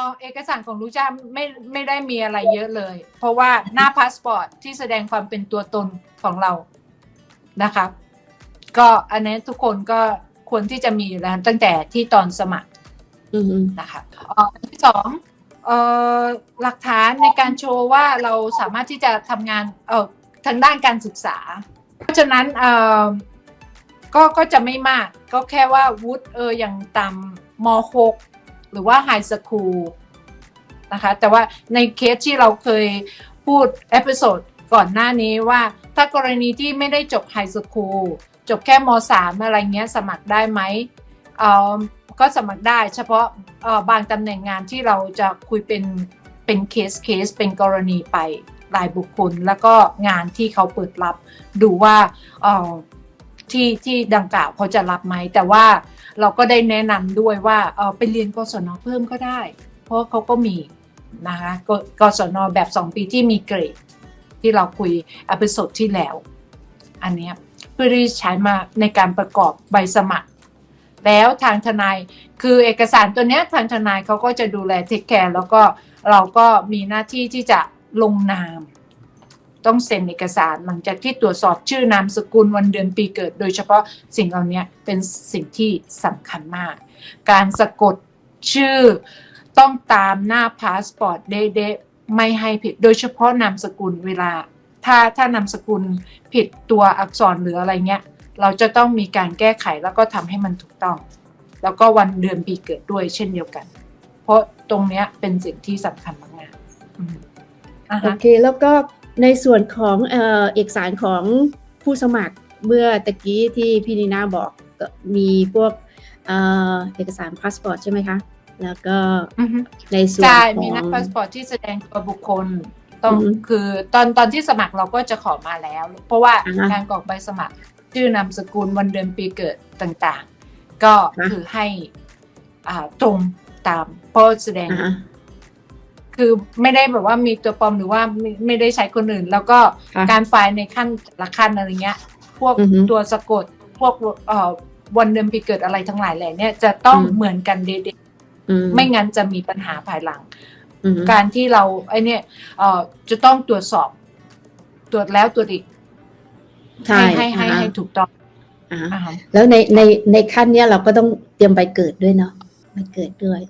ของเอกสารของลูกจ้าไม่ไม่ได้มีอะไรเยอะเลย เพราะว่าหน้าพาสปอร์ตที่แสดงความเป็นตัวตนของเรานะคะก็อันนี้ทุกคนก็ควรที่จะมีอยู่แล้วตั้งแต่ที่ตอนสมัครอืมนะคะเอ่ออันที่สองเอ่อหลักฐานในการโชว์ว่าเราสามารถที่จะทำงานเอ่อทางด้านการศึกษา เพราะฉะนั้นเอ่อก็ก็จะไม่มาก ก็แค่ว่าวุฒิเอออย่างต่ำม .6 หรือว่าไฮสคูลนะคะแต่ว่าในเคสที่เราเคยพูดเอพิโซดก่อนหน้านี้ว่าถ้ากรณีที่ไม่ได้จบไฮสคูลจบแค่ม .3 อะไรเงี้ยสมัครได้ไหมเออก็สมัครได้เฉพาะบางตำแหน่งงานที่เราจะคุยเป็นเป็นเคสเคสเป็นกรณีไปรายบุคคล แล้วก็งานที่เขาเปิดรับดูว่า ที่ที่ดังกล่าวเขาจะรับไหมแต่ว่าเราก็ได้แนะนำด้วยว่าเออไปเรียนกศนเพิ่มก็ได้ เพราะเขาก็มีนะคะกกศนแบบ 2 ปีที่มีเกรด ที่เราคุยอพิโซดที่แล้ว อันเนี้ยเพื่อที่ใช้มาในการประกอบใบสมัคร แล้วทางทนายคือเอกสารตัวเนี้ยทางทนายเขาก็จะดูแลเทคแคร์แล้วก็เราก็มีหน้าที่ที่จะลงนาม ต้องเซ็นเอกสารหลังจากที่ตรวจสอบชื่อนามสกุลวันเดือนปีเกิด โดยเฉพาะสิ่งเหล่านี้เป็นสิ่งที่สำคัญมาก การสะกดชื่อต้องตามหน้าพาสปอร์ตเดะไม่ให้ผิด โดยเฉพาะนามสกุลเวลา ถ้าถ้านามสกุลผิดตัวอักษรหรืออะไรเงี้ย เราจะต้องมีการแก้ไขแล้วก็ทำให้มันถูกต้อง แล้วก็วันเดือนปีเกิดด้วยเช่นเดียวกัน เพราะตรงเนี้ยเป็นสิ่งที่สำคัญมากๆโอเคแล้วก็ ในส่วนของเอ่อเอกสารของผู้สมัครเมื่อตะกี้ที่พี่นีน่าบอกก็มีพวกเอ่อเอกสารพาสปอร์ตใช่ไหมคะ แล้วก็อือฮึในส่วนใช่ของมีนักพาสปอร์ตที่แสดงตัวบุคคลต้องอือฮึคือตอนตอนที่สมัครเราก็จะขอมาแล้ว เพราะว่าอ่าฮะการกรอกใบสมัคร ชื่อนามสกุลวันเดือนปีเกิดต่างๆ ก็ฮะคือให้อ่าตรงตามเพราะแสดงอ่าฮะ คือไม่ได้แบบว่ามีตัวปลอมหรือว่าไม่ไม่ได้ใช้คนอื่น แล้วก็ค่ะการไฟล์ในขั้นแต่ละขั้นอะไรเงี้ย พวกอือฮึตัวสะกดพวกเอ่อวันเดือนปีเกิดอะไรทั้งหลายแหล่เนี่ยจะต้องอืมเหมือนกันเดะอืมๆไม่งั้นจะมีปัญหาภายหลังอืมการที่เราไอเนี่ยเอ่อจะต้องตรวจสอบ ตรวจแล้วตรวจอีกใช่ให้ให้ให้อ่าฮะให้ถูกต้องอ่าฮะอ่าฮะแล้วในในในขั้นเนี้ยเราก็ต้องเตรียมใบเกิดด้วยเนาะใบเกิดด้วย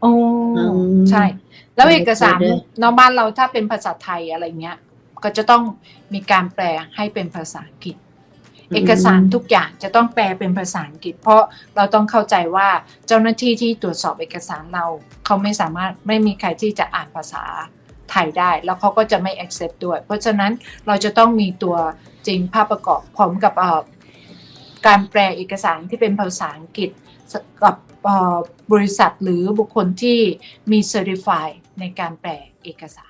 โอ้อืมใช่ แล้วใช่เอกสารด้วยนอกบ้านเราถ้าเป็นภาษาไทยอะไรเงี้ย ก็จะต้องมีการแปลให้เป็นภาษาอังกฤษ เอกสารทุกอย่างจะต้องแปลเป็นภาษาอังกฤษ เพราะเราต้องเข้าใจว่าเจ้าหน้าที่ที่ตรวจสอบเอกสารเรา เขาไม่สามารถไม่มีใครที่จะอ่านภาษาไทยได้ แล้วเขาก็จะไม่ accept ด้วย เพราะฉะนั้นเราจะต้องมีตัวจริงภาพประกอบพร้อมกับเอ่อการแปลเอกสารที่เป็นภาษาอังกฤษกับเอ่อ บริษัทหรือบุคคลที่มีเซอร์ติฟายในการแปลเอกสาร